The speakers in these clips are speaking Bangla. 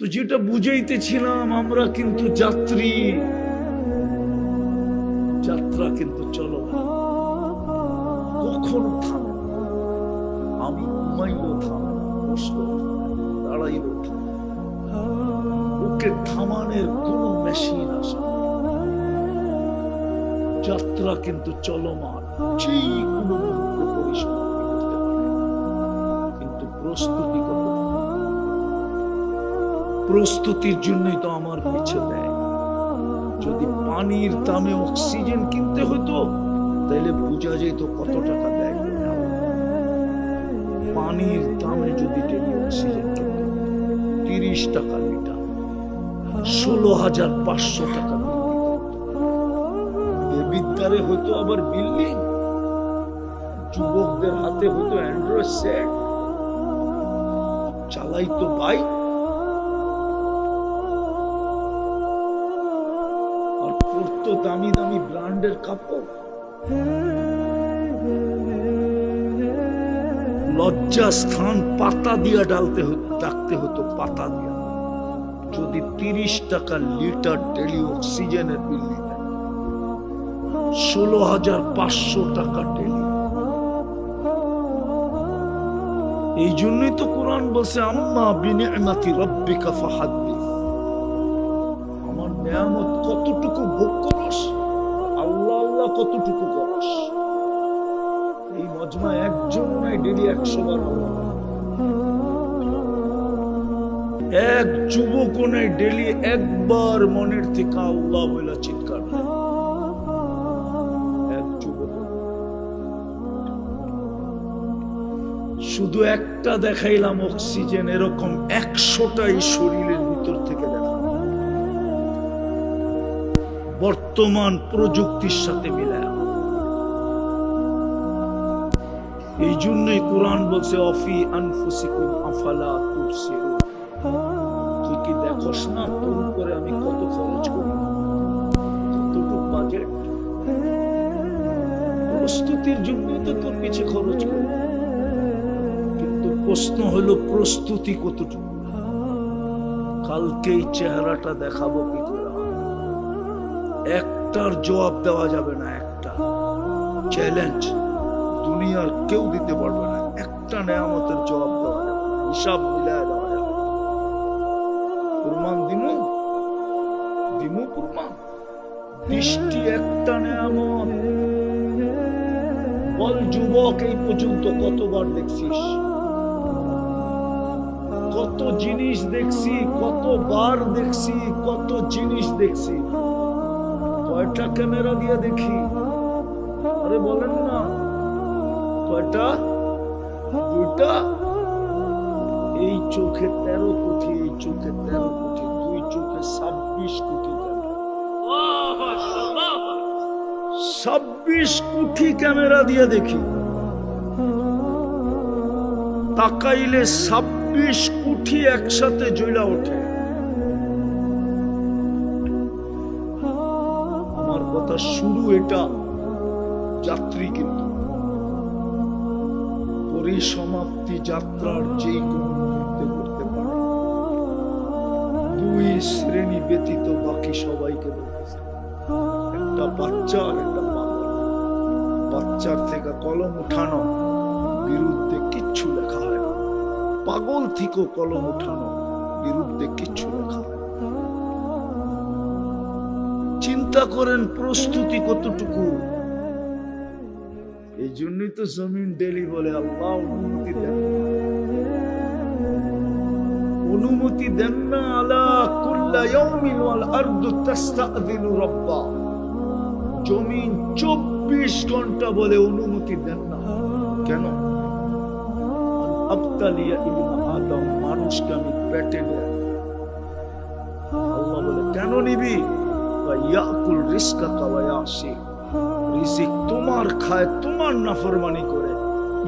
তো যেটা বুঝাইতেছিলাম, আমরা কিন্তু যাত্রী যাত্রা কিন্তু চলো কখনো থামে। আমি ঘুমাইলেও থামে থামে না। ওকে থামানোর কোন মেশিন আসে যাত্রা কিন্তু চলমান যেই কোনো কিন্তু প্রস্তুতি কত প্রস্তুতির জন্যই তো আমার পিছে দেয়। যদি পানির দামে অক্সিজেন কিনতে হতো তাহলে বোঝা যেত কত টাকা দেয় পানির দামে যদি অক্সিজেন কিনতে তিরিশ টাকা লিটার, ষোলো হাজার পাঁচশো টাকা বিদ্যারে হয়তো আবার বিল্ডিং, যুবকদের হাতে হয়তো অ্যান্ড্রয়েড সেট, চালাইতো বাইক দামি দামি ব্র্যান্ডের কাপড়। লজ্জা স্থান পাতা দিয়া ডালতে ডাকতে হতো পাতা দিয়া। যদি তিরিশ টাকা লিটার ডেলি অক্সিজেনের বিল নিতেন ষোলো হাজার পাঁচশো টাকা ডেলি এই জন্যই তো কোরআন বলছে, আম্মা বিনিয়ামাতি রব্বিকা ফাহাদ্দিস। এক যুবক নাই, ডেলি একবার মনের থেকে আল্লাহ বলে চিৎকার শুধু একটা দেখাইলাম অক্সিজেন, এরকম একশোটাই শরীরের ভিতর থেকে দেখা। বর্তমান প্রযুক্তির সাথে মিলায়। এই জন্যই কোরআন বলছে, অফি আনফুসিকুম আফালা তুবসিরুন। তুই কি দেখোস না তোর উপরে আমি কত খরচ করি? কতটুকু বাজেট প্রস্তুতির জন্য তো তোর পিছে খরচ করি। কিন্তু প্রশ্ন হলো, প্রস্তুতি কতটুকু? কালকে এই চেহারাটা দেখাবো কি একটার জবাব দেওয়া যাবে না একটা। চ্যালেঞ্জ দুনিয়ার কেউ দিতে পারবে না। একটা নেয়ামতের জবাব দেওয়া হিসাব মিলায় দেওয়া। প্রমাণ দিমু? দিমু বৃষ্টি একটা নেয়ামত। বল, যুবক, এই পর্যন্ত কতবার দেখছিস? কত জিনিস দেখছি, কতবার দেখছি, কত জিনিস দেখছি। কয়টা ক্যামেরা দিয়ে দেখি? আরে বলেন না। কয়টা দুইটা এই চোখে তেরো কোটি, এই চোখে তেরো কোটি, দুই চোখে ছাব্বিশ কোটি ছাব্বিশ কোটি ক্যামেরা দিয়ে দেখি। তাকাইলে ছাব্বিশ কোটি একসাথে জ্বলা ওঠে। আমার কথা শুরু এটা যাত্রী কিন্তু। পরিসমাপ্তি যাত্রার যে কোনো মুহূর্তে করতে পারে। দুই শ্রেণি ব্যতীত বাকি সবাইকে বলতেছে, একটা বাচ্চা আর একটা বাচ্চার। থেকে কলম উঠানো, বিরুদ্ধে কিচ্ছু লেখা হয় না। পাগল থেকেও কলম উঠানো, বিরুদ্ধে কিচ্ছু লেখা হয় চিন্তা করেন প্রস্তুতি কতটুকু? জন্যই তো জমিন ডেলি বলে আল্লাহ অনুমতি দেন অনুমতি দেন না আলা কুল্লা ইয়াউমিন ওয়াল আরদু তাস্তাযিনু রাব্বা। জমিন চব্বিশ ঘণ্টা বলে অনুমতি দেন না। কেন? আবতালিয়া ইবনে আদম মানুষকে আমি পেটে নিয়ে আল্লাহ বলে, কেন নিবি? ইয়াকুল রিস্কা কাওয়ায়াসি রিজিক তোমার খায় তোমার নাফরমানি করে।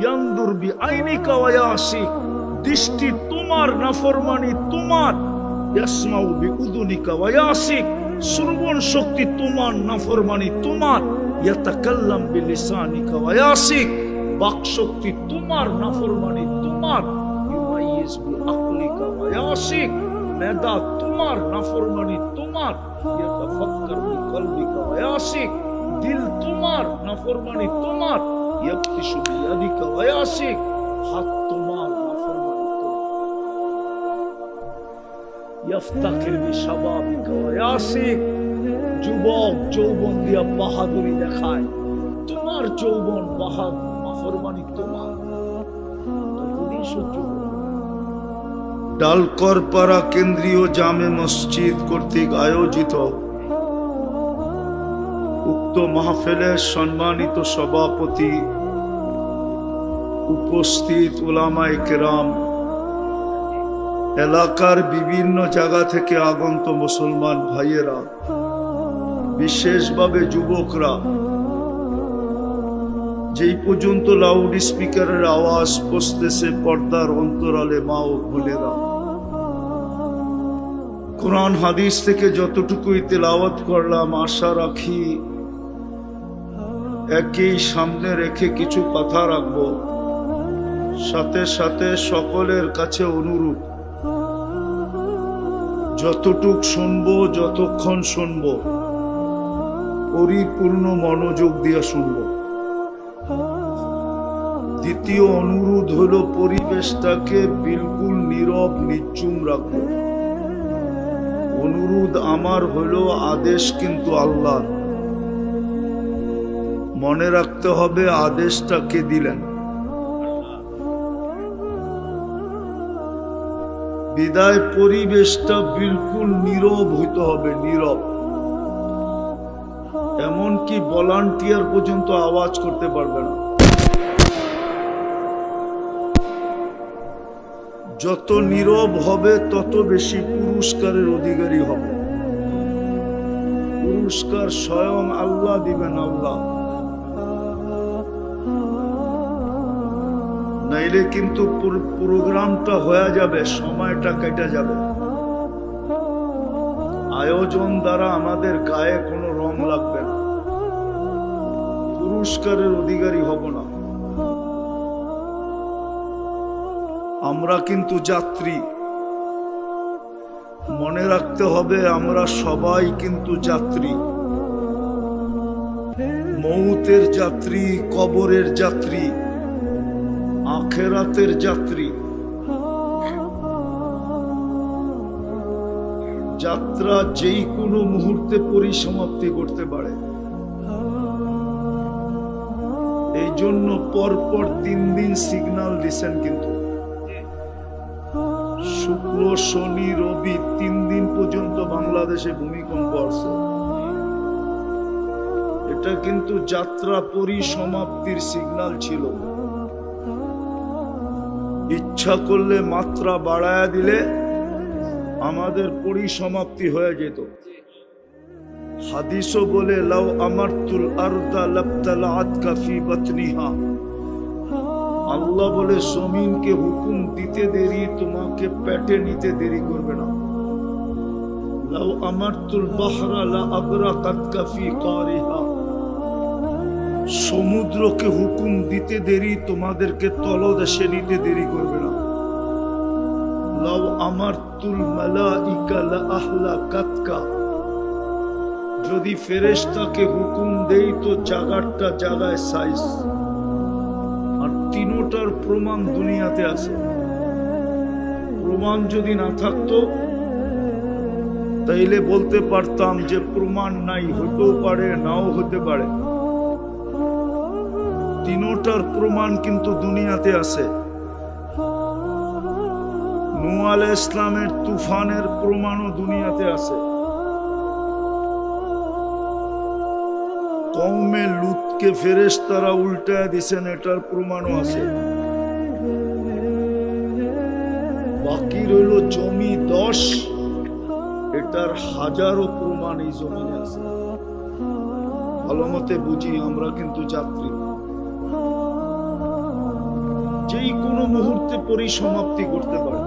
ইয়ানদুর বি আইনি কাওয়ায়াসি দৃষ্টি তোমার নাফরমানি তোমার। ইয়াসমাউ বি উদুনিকা ওয়ায়াসিক শ্রবণ শক্তি তোমার নাফরমানি তোমার। ইয়াতাকাল্লাম বি লিসানিকা ওয়ায়াসিক বাক শক্তি তোমার নাফরমানি তোমার। ইউমাইয়িজ বি আকলিকা ওয়ায়াসিক মেধা তোমার নাফরমানি তোমার। ইয়াতাফাক্কার বিকলবিকা ওয়া ইয়াসিক দিল তোমার ইয়াসিক হাত তোমার বাহাদুরি দেখায়। তোমার যৌবন তোমার। কেন্দ্রীয় জামে মসজিদ কর্তৃক আয়োজিত উক্ত মাহফিলের সম্মানিত সভাপতি উপস্থিত ওলামায়ে কেরাম, এলাকার বিভিন্ন জায়গা থেকে আগন্ত মুসলমান ভাইয়েরা, বিশেষভাবে যুবকরা, যেই পর্যন্ত লাউড স্পিকারের আওয়াজ পৌঁছতেছে পর্দার অন্তরালে মা ও বোনেরা। কোরআন হাদিস থেকে যতটুকুই তেলাওয়াত করলাম, আশা রাখি একই সামনে রেখে কিছু কথা রাখব। সাথে সাথে সকলের কাছে অনুরূপ। যতটুক শুনব, যতক্ষণ শুনব, পরিপূর্ণ মনোযোগ দিয়ে শুনব। দ্বিতীয় অনুরোধ হল পরিবেশটাকে বিলকুল নীরব নিচুম রাখব অনুরোধ আমার হলো আদেশ কিন্তু আল্লাহ মনে রাখতে হবে আদেশটা কে দিলেন? বিদায় পরিবেশটা বিলকুল নীরব হইতে হবে, নীরব। এমনকি ভলান্টিয়ার পর্যন্ত আওয়াজ করতে পারবে না। যত নীরব হবে, তত বেশি পুরস্কারের অধিকারী হবে। পুরস্কার স্বয়ং আল্লাহ দিবেন আল্লাহ। নাইলে কিন্তু প্রোগ্রামটা হয়ে যাবে, সময়টা কেটে যাবে। আয়োজন দ্বারা আমাদের গায়ে কোনো রং লাগবে না। পুরস্কারের অধিকারী হব না। আমরা কিন্তু যাত্রী। মনে রাখতে হবে, আমরা সবাই কিন্তু যাত্রী। মৌতের যাত্রী, কবরের যাত্রী। আখেরাতের যাত্রী। যাত্রা যেই কোনো মুহূর্তে পরিসমাপ্তি করতে পারে। এই জন্য পরপর তিন দিন সিগন্যাল দিছেন কিন্তু। শুক্র, শনি, রবি তিন দিন পর্যন্ত বাংলাদেশে ভূমিকম্প আসছে। এটা কিন্তু যাত্রা পরিসমাপ্তির সিগন্যাল ছিল। ইচ্ছা করলে মাত্রা বাড়ায়া দিলে আমাদের পরিসমাপ্তি হয়ে যেত। হাদিসও বলে, লাউ আমারতুল আরদা লাবতালা আতকা ফি বাতনিহা। আল্লাহ বলে, জমিনকে হুকুম দিতে দেরি, তোমাকে পেটে নিতে দেরি করবে না। লাউ আমারতুল বাহরা লা আবরাকাতকা ফি কারিহা। সমুদ্রকে হুকুম দিতে দেরি, তোমাদেরকে তলদেশে নিতে দেরি করবে না। লাউ আমারতুল মালাইকা লা আহলাকাতকা যদি ফেরেশতাকে হুকুম দেই, তো জাগারটা জাগায় সাইজ। আর তিনোটার প্রমাণ দুনিয়াতে আছে। প্রমাণ যদি না থাকতো, তাইলে বলতে পারতাম যে প্রমাণ নাই হতেও পারে, নাও হতে পারে। তিনোটার প্রমাণ কিন্তু দুনিয়াতে আছে। আলাইহিস ইসলামের তুফানের প্রমাণও দুনিয়াতে আছে। কৌমে লুতকে ফেরেশতারা উল্টায় দিছেন, এটার প্রমাণও আছে। বাকি রইল জমি দশ, এটার হাজারো প্রমাণ এই জমিনে আছে। ভালো মতে বুঝি, আমরা কিন্তু যাত্রী। যেই কোনো মুহূর্তে পরিসমাপ্তি করতে পারে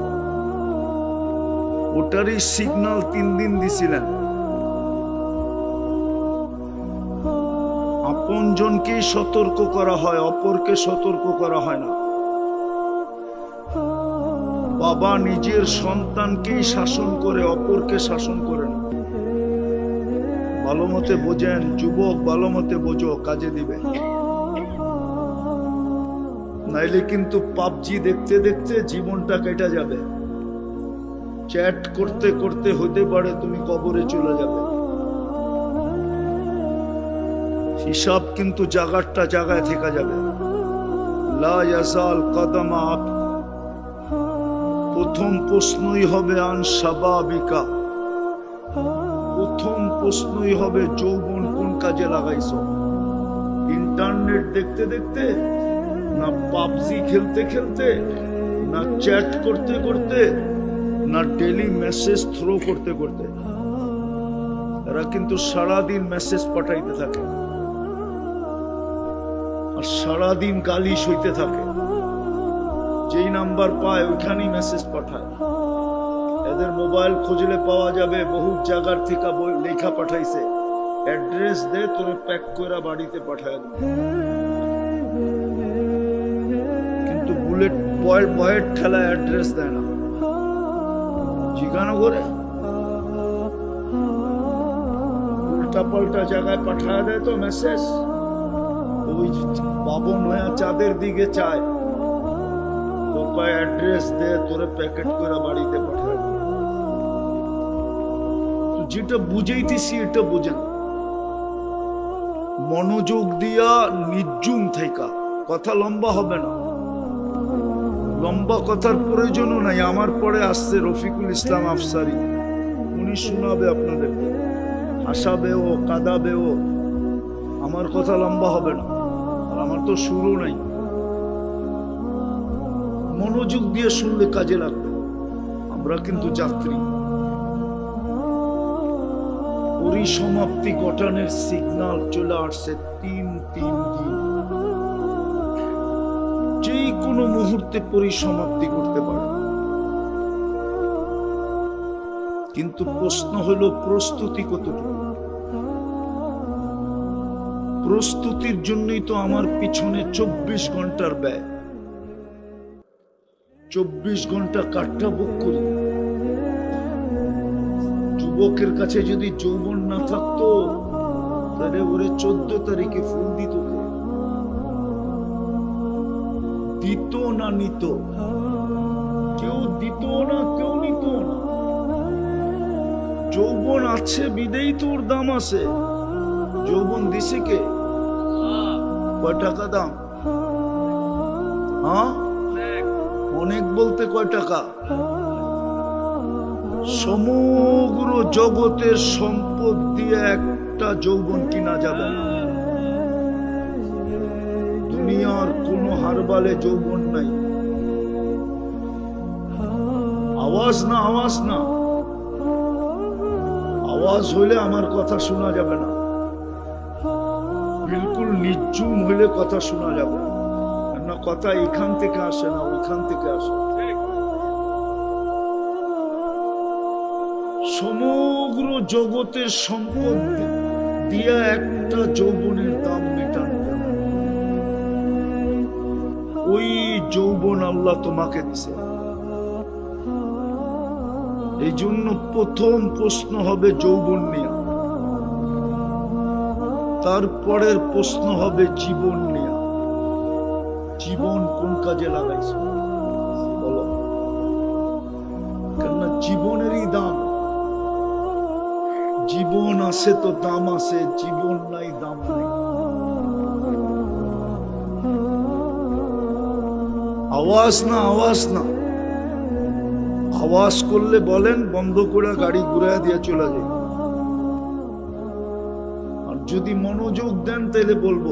ওটারই সিগন্যাল তিন দিন দিছিলেন। আপনজনকেই সতর্ক করা হয়, অপরকে সতর্ক করা হয় না। বাবা নিজের সন্তানকেই শাসন করে, অপরকে শাসন করে না ভালো মতে বোঝেন, যুবক ভালো মতে বোঝো, কাজে দিবে নাইলে কিন্তু পাবজি দেখতে দেখতে জীবনটা কেটে যাবে। চ্যাট করতে করতে হতে পারে তুমি কবরে চলে যাবে। হিসাব কিন্তু জাগারটা জায়গায় থেকে যাবে। লা ইয়াজাল কদমা আপ। প্রথম প্রশ্নই হবে আন স্বাভাবিকা প্রথম প্রশ্নই হবে যৌবন কোন কাজে লাগাইছ। ইন্টারনেট দেখতে দেখতে না পাবজি খেলতে খেলতে, না চ্যাট করতে করতে, না ডেলি মেসেজ থ্রো করতে করতে, এরা কিন্তু সারাদিন মেসেজ পাঠাইতে থাকে। আর সারাদিন গালি সইতে থাকে। যেই নাম্বার পায়, ওইখানেই মেসেজ পাঠায়। এদের মোবাইল খুঁজলে পাওয়া যাবে বহু জায়গার থেকে লেখা পাঠাইছে। অ্যাড্রেস দে, তোরে প্যাক করে বাড়িতে পাঠায় বুলেট বয়ের বয়ের ঠেলা অ্যাড্রেস দেয় না। জিজ্ঞানো করে উল্টা পাল্টা জায়গায় পাঠায় দেয় তো মেসেজ ওই বাবন হয়ে চাঁদের দিকে চায়। কয় অ্যাড্রেস দে, তোরে প্যাকেট করে বাড়িতে পাঠায়। যেটা বুঝাইতেছি, এটা বুঝেন। মনোযোগ দিয়া নির্জুম থেকা কথা লম্বা হবে না। লম্বা কথার প্রয়োজনও নাই। আমার পরে আসছে রফিকুল ইসলাম আফসারি। উনি শোনাবে আপনাদের। হাসাবেও, কাঁদাবেও। আমার কথা লম্বা হবে না। আর আমার তো শুরু নাই। মনোযোগ দিয়ে শুনলে কাজে লাগবে। আমরা কিন্তু যাত্রী। পরিসমাপ্তি ঘটানোর সিগন্যাল চলে আসছে তিন তিন দিন যে কোনো মুহূর্তে পরিসমাপ্তি করতে পারে। কিন্তু প্রশ্ন হলো, প্রস্তুতি কতটুকু? প্রস্তুতির জন্যই তো আমার পিছনে চব্বিশ ঘণ্টার ব্যয়। চব্বিশ ঘণ্টা কাঠটা বুক করি যুবকের কাছে যদি যৌবন না থাকতো, তাহলে ওরে চোদ্দ তারিখে ফুল দিত। দিত না নিত। কেউ দিত না, কেউ নিত না। যৌবন আছে, বিদেই তোর দাম আছে। যৌবন দিছে কে? কয় টাকা দাম? হ্যাঁ? অনেক বলতে কয় টাকা? সমগ্র জগতের সম্পদ দিয়ে একটা যৌবন কিনা যাবে না। হারবালে যৌবন নাই। আওয়াজ না আওয়াজ না। আওয়াজ হইলে আমার কথা শোনা যাবে না। বিলকুল নির্জুম হইলে কথা শোনা যাবে না। কথা এখান থেকে আসে না ওইখান থেকে আসে সমগ্র জগতের সম্পদ দিয়া একটা যৌবনের দাম ওই যৌবন আল্লাহ তোমাকে দিছে। এই জন্য প্রথম প্রশ্ন হবে যৌবন নিয়ে। তারপরের প্রশ্ন হবে জীবন নিয়ে। জীবন কোন কাজে লাগাইছে? বলো। কেননা জীবনেরই দাম। জীবন আছে তো দাম আছে, জীবন নাই দাম নেই। আওয়াজ না আওয়াজ না। আওয়াজ করলে বলেন, বন্ধ করে গাড়ি ঘুরে দিয়ে চলে যায় আর যদি মনোযোগ দেন তাহলে বলব।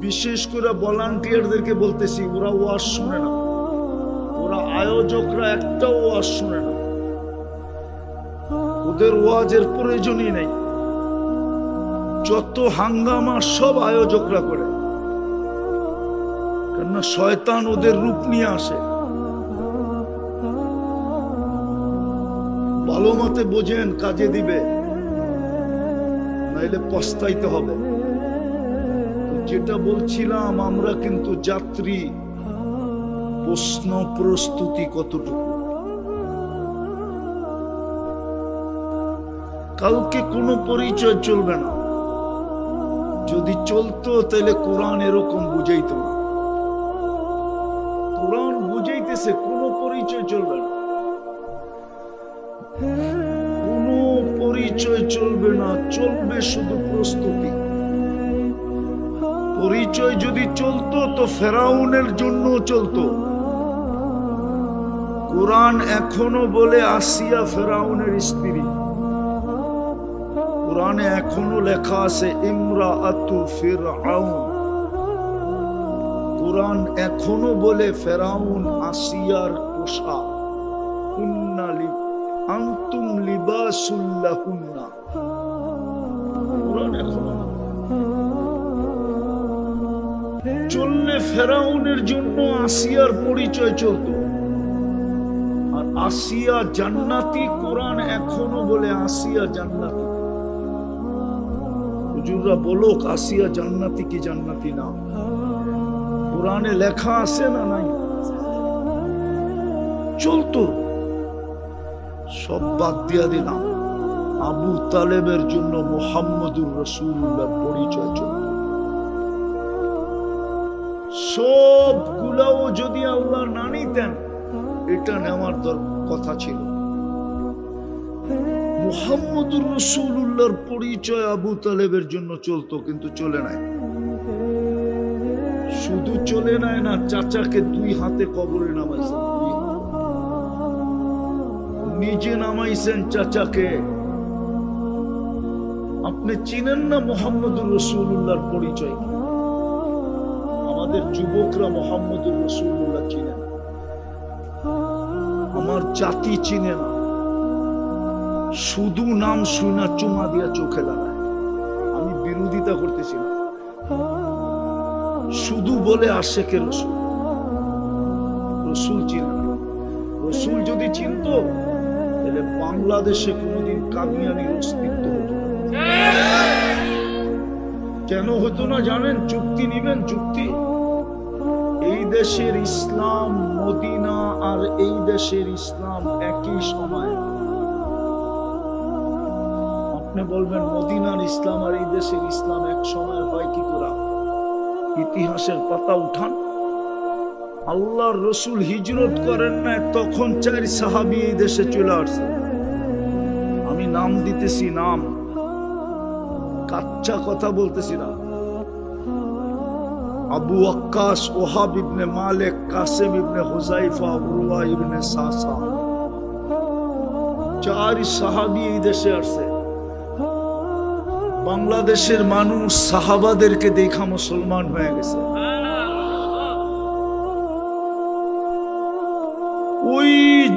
বিশেষ করে ভলান্টিয়ারদেরকে বলতেছি, ওরা ওয়াজ শুনে না। ওরা আয়োজকরা একটাও ওয়াজ শুনে না। ওদের ওয়াজের প্রয়োজনই নেই। যত হাঙ্গামা সব আয়োজকরা করে। কেননা শয়তান ওদের রূপ নিয়ে আসে। ভালো মতে বোঝেন কাজে দিবে, নাইলে পস্তাইতে হবে। যেটা বলছিলাম, আমরা কিন্তু যাত্রী, প্রশ্ন প্রস্তুতি কতটুকু? কাউকে কোনো পরিচয় চলবে না। যদি চলতো, তাহলে কোরআন এরকম বুঝাইতো না। বুঝাইতেছে কোনো পরিচয় চলবে না। কোনো পরিচয় চলবে না, চলবে শুধু প্রস্তুতি। পরিচয় যদি চলতো, তো ফেরাউনের জন্য চলতো। কোরআন এখনও বলে আসিয়া ফেরাউনের স্ত্রী। কোরআনে এখনও লেখা আছে ইমরা আতু ফিরআউন। কোরআন এখনও বলে, ফেরাউন আসিয়ার পোশাক। কুন্না লি, আনতুম লিবাসুল্লাহুন্না কোরআন এখনও চললে ফেরাউনের জন্য আসিয়ার পরিচয় চলতো। আর আসিয়া জান্নাতি, কোরআন এখনও বলে আসিয়া জান্নাতি। হুজুররা বলো আসিয়া জান্নাতি কি জান্নাতি না? কোরআনে লেখা আছে না নাই? চলতো সব বাদ দিয়া দিলাম। আবু তালেবের জন্য মোহাম্মদুর রসুল্লাহ পরিচয় চলত সবগুলাও যদি আল্লাহ না নিতেন, এটা নেওয়ার কথা ছিল। মুহাম্মদুর রসুল্লাহর পরিচয় আবু তালেবের জন্য চলতো, কিন্তু চলে নাই। শুধু চলে নেয় না, চাচাকে দুই হাতে কবরে নামাইছেন নিজে নামাইছেন চাচাকে। আপনি চিনেন না মোহাম্মদুর রসুল্লাহর পরিচয় আমাদের যুবকরা মোহাম্মদুর রসুল্লাহ চিনে না আমার জাতি চিনে না। শুধু নাম শুনা চুমা দিয়া চোখে লাগায় আমি বিরোধিতা করতেছি শুধু বলে আসে কে রসুল। রসুল চিনে রসুল যদি চিনত, তাহলে বাংলাদেশে কোনোদিন কামিয়ানির অস্তিত্ব হতো কেন হতো না জানেন? চুক্তি নিবেন, চুক্তি। এই দেশের ইসলাম মদিনা আর এই দেশের ইসলাম একই সময়। আপনি বলবেন, মদিনার ইসলাম আর এই দেশের ইসলাম এক সময় হয় কি করে? ইতিহাসের পাতা উঠান। আল্লাহর রসুল হিজরত করেন না তখন চার সাহাবি এই দেশে চলে আসছে। আমি নাম দিতেছি নাম, কাচ্চা কথা বলতেছি না। আবু আক্কাস ওহাব ইবনে মালিক, কাসেম ইবনে হুজাইফা উরওয়া ইবনে সাসা। চার সাহাবি এই দেশে আসছে। বাংলাদেশের মানুষ সাহাবাদেরকে দেখা মুসলমান হয়ে গেছে। ওই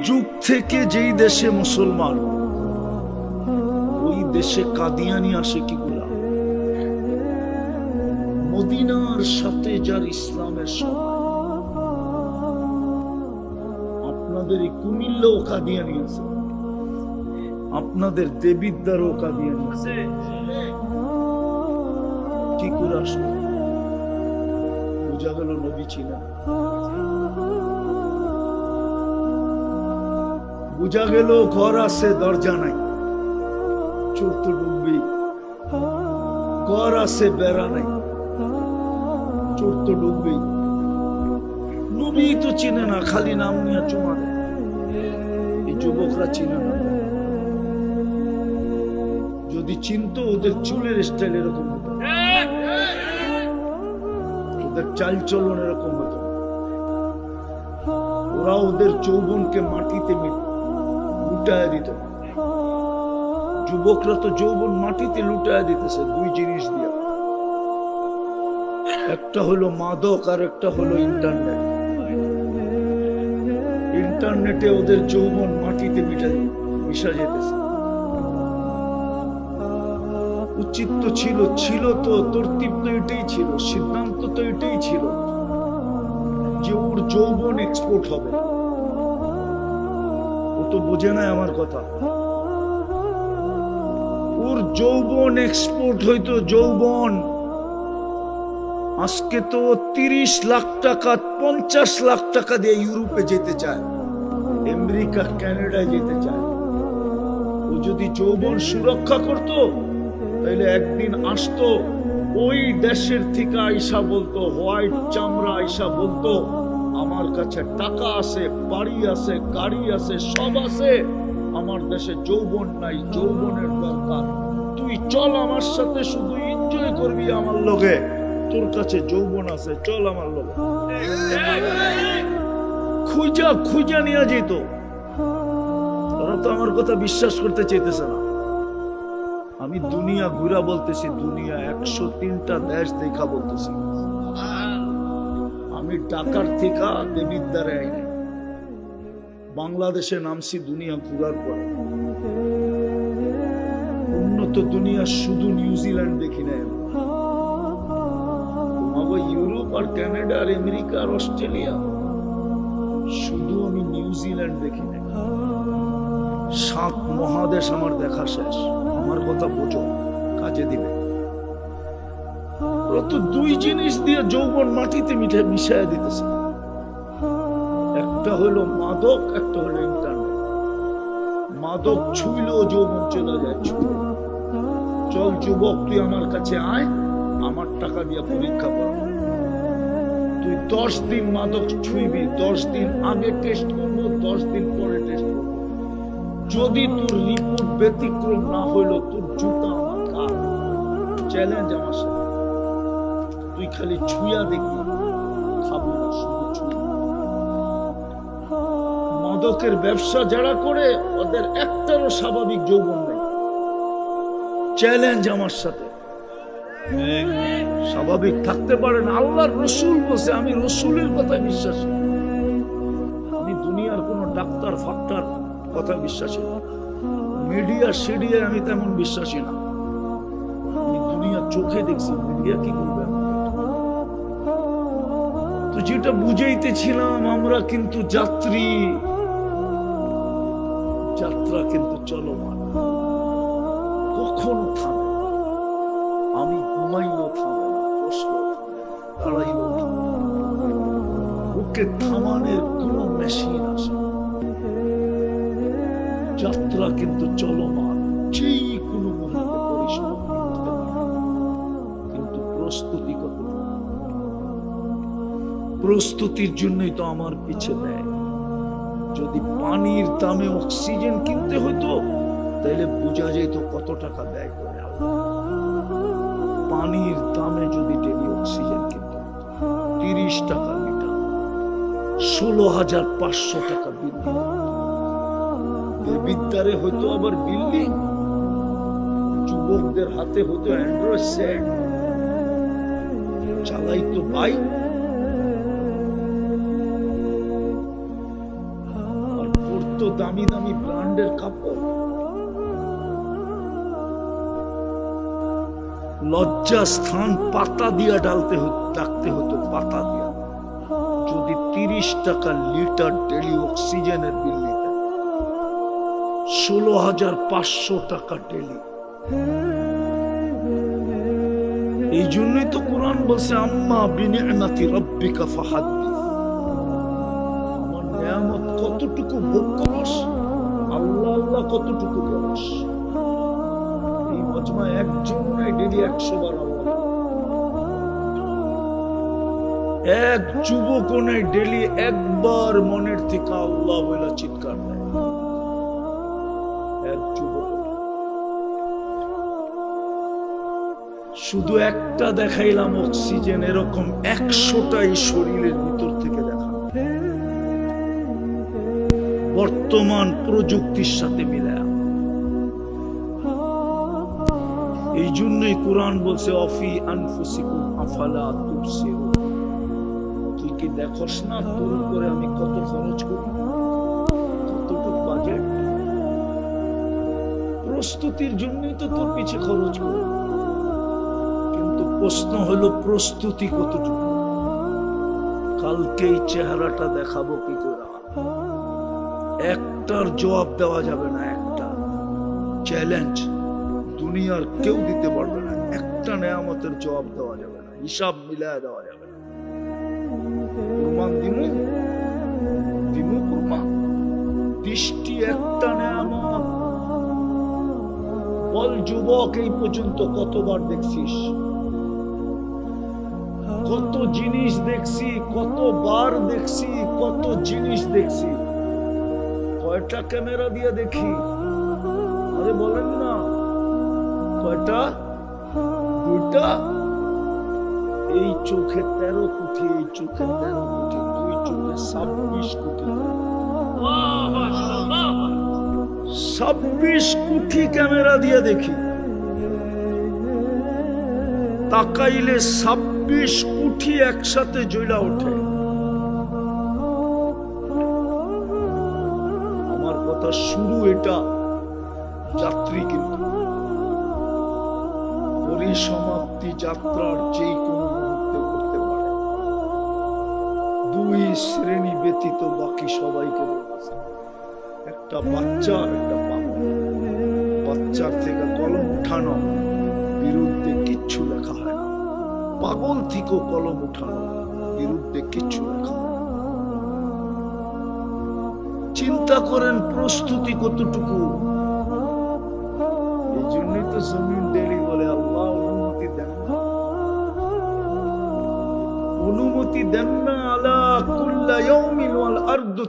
যুগ থেকে যেই দেশে মুসলমান, ওই দেশে কাদিয়ানি আসে কি গুলা মদিনার সাথে যার ইসলামের আপনাদের এই কুমিল্লাও কাদিয়ানি আছে। আপনাদের দেবিদ্বারও কাদিয়ানি আছে কি করে আসলো বোঝা গেল নবী ছিলেন বোঝা গেল, ঘর আছে, দরজা নাই। চোর ডুববেই। ঘর আছে, বেড়া নাই। চোর তো নবী তো চিনে না, খালি নাম নিয়ে চুমা। এই যুবকরা চিনে না। যদি চিনতো ওদের চুলের স্টাইল এরকম হতো। ওদের চাল চলন এরকম হতো। ওরা ওদের যৌবনকে মাটিতে লুটায় দিত। যুবকরা তো যৌবন মাটিতে লুটায় দিতেছে দুই জিনিস দিয়া। একটা হলো মাদক আর একটা হলো ইন্টারনেট ইন্টারনেটে ওদের যৌবন মাটিতে মিটা মিশা যেতেছে। উচিত তো ছিল ছিল তো তরতিব তো এটাই ছিল, সিদ্ধান্ত তো এটাই ছিল যে ওর যৌবন এক্সপোর্ট হবে। ও তো বোঝে না আমার কথা। ওর যৌবন এক্সপোর্ট হইতো, যৌবন। আজকে তো তিরিশ লাখ টাকা, পঞ্চাশ লাখ টাকা দিয়ে ইউরোপে যেতে চায়, আমেরিকা কানাডায় যেতে চায়। ও যদি যৌবন সুরক্ষা করত তাহলে একদিন আসতো, ওই দেশের থেকে আইসা বলতো, হোয়াইট চামড়া আইসা বলতো, আমার কাছে টাকা আছে, বাড়ি আছে, গাড়ি আছে, সব আছে, আমার দেশে যৌবন নাই, যৌবনের দরকার। তুই চল আমার সাথে, শুধু এনজয় করবি আমার লগে। তোর কাছে যৌবন আছে, চল আমার লগে। খুঁজা খুঁজা নিয়ে যেত। ওরা তো আমার কথা বিশ্বাস করতে চাইতেছে না। আমি দুনিয়া ঘুরা বলতেছি, দুনিয়া একশো তিনটা দেশ দেখা বলতেছি। আমি ঢাকার থেকে দেবিদ্বারে আইনি। বাংলাদেশে নামছি দুনিয়া ঘুরার পর। উন্নত দুনিয়া শুধু নিউজিল্যান্ড দেখি না আমি। তোমাকে ইউরোপ আর কানাডা আর আমেরিকা আর অস্ট্রেলিয়া। শুধু আমি নিউজিল্যান্ড দেখি না সাত মহাদেশ আমার দেখা শেষ। আমার কথা বোঝো, কাজে দিবে। তো দুই জিনিস দিয়ে যৌবন মাটিতে মিঠে মিশাইয়া দিতেছে। একটা হলো মাদক, একটা হলো ইন্টারনেট। মাদক ছুইলেও যৌবন চলে যায় ছুঁলে চল যুবক, তুই আমার কাছে আয়, আমার টাকা দিয়ে পরীক্ষা কর। তুই দশ দিন মাদক ছুঁইবি, দশ দিন আগে টেস্ট করব, দশ দিন পরে যদি তোর রিপোর্ট ব্যতিক্রম না হইল, তোর জুতা আমার কার চ্যালেঞ্জ আমার সাথে। তুই খালি ছুঁয়া দেখবি, খাব না শুধু ছুঁয়া। মাদকের ব্যবসা যারা করে, ওদের একটারও স্বাভাবিক যৌবন নেই। চ্যালেঞ্জ আমার সাথে। স্বাভাবিক থাকতে পারে না। আল্লাহর রসুল বসে আমি রসুলের কথায় বিশ্বাস। আমি কথা বিশ্বাসী। না মিডিয়া সিডিয়া আমি তেমন বিশ্বাসী না। দুনিয়া চোখে দেখছি, মিডিয়া কি করবে? তো যেটা বুঝাইতেছিলাম, আমরা কিন্তু যাত্রী। যাত্রা কিন্তু চলমান। কখনো থামে? আমি ঘুমাইলেও থামে না ওকে থামানোর কোন মেশিন আছে যাত্রা কিন্তু চলমান। যেই কোনো কিন্তু প্রস্তুতি কত প্রস্তুতির জন্যই তো আমার পিছে দেয় যদি পানির দামে অক্সিজেন কিনতে হতো, তাহলে বোঝা যেত কত টাকা ব্যয় করে পানির দামে যদি ডেলি অক্সিজেন কিনতে হতো, তিরিশ টাকা লিটার, ষোলো হাজার পাঁচশো টাকা বিদ্যুৎ। বিদ্যারে হয়তো আবার বিল্ডিং। যুবকদের হাতে হতো অ্যান্ড্রয়েড সেট চালাইতো বাইক দামি দামি ব্র্যান্ডের কাপড়। লজ্জা স্থান পাতা দিয়া ডালতে ডাকতে হতো পাতা দিয়া। যদি তিরিশ টাকা লিটার ডেলি অক্সিজেনের বিল নিতেন ষোলো হাজার পাঁচশো টাকা ডেলি এই জন্যই তো কোরআন বলছে, আম্মা বিনিয়াতি রব্বিকা ফাহাদ্দিস আমার নিয়ামত কতটুকু ভোগ করস? আল্লাহ আল্লাহ কতটুকু করস? এই মজমা একজন নাই ডেলি একশো বার এক যুবক ডেলি একবার মনের থেকে আল্লাহ বলে চিৎকার দেয়। শুধু একটা দেখাইলাম অক্সিজেন, এরকম একশোটাই শরীরের ভিতর থেকে দেখা। বর্তমান প্রযুক্তির সাথে মিলে এই জন্যই কোরআন বলছে, অফি আনফুসিকুম আফালা তুবসিরুন। তুই কি দেখোস না তোর উপরে আমি কত খরচ করি? কতটুকু বাজেট? প্রস্তুতির জন্যই তো তোর পিছে খরচ করি। প্রশ্ন হলো, প্রস্তুতি কতটুকু? কালকে এই চেহারাটা দেখাবো কি করে একটার জবাব দেওয়া যাবে না, একটা। চ্যালেঞ্জ দুনিয়ার কেউ দিতে পারবে না, একটা নেয়ামতের জবাব দেওয়া যাবে না, হিসাব মিলায় দেওয়া যাবে না। প্রমাণ দিমু প্রমাণ। দৃষ্টি একটা নেয়ামত। বল, যুবক, এই পর্যন্ত কতবার দেখছিস? কত জিনিস দেখছি কতবার দেখছি, কত জিনিস দেখছি। কয়টা ক্যামেরা দিয়ে দেখি? আরে বলেন না। কয়টা? দুইটা? এই চোখে তেরো কোটি, এই চোখে তেরো কোটি, দুই চোখে ছাব্বিশ কোটি। ছাব্বিশ কোটি ক্যামেরা দিয়ে দেখি। তাকাইলে ছাব্বিশ কোটি একসাথে জ্বলা ওঠে। আমার কথা শুরু এটা, যাত্রী কিন্তু। পরিসমাপ্তি যাত্রার যে কোনো মুহূর্তে করতে পারে। দুই শ্রেণি ব্যতীত বাকি সবাইকে একটা বাচ্চা একটা বাচ্চার থেকে কলম উঠানো বিরুদ্ধে কিচ্ছু লেখা হয় পাগল থেকেও কলম উঠানো বিরুদ্ধে লেখা চিন্তা করেন প্রস্তুতি কতটুকু? এই জন্যই তো জমিন ডেলি বলে আল্লাহ অনুমতি দেন না। অনুমতি দেন না আলা কুল্লা ইয়াউমিন ওয়াল আরদু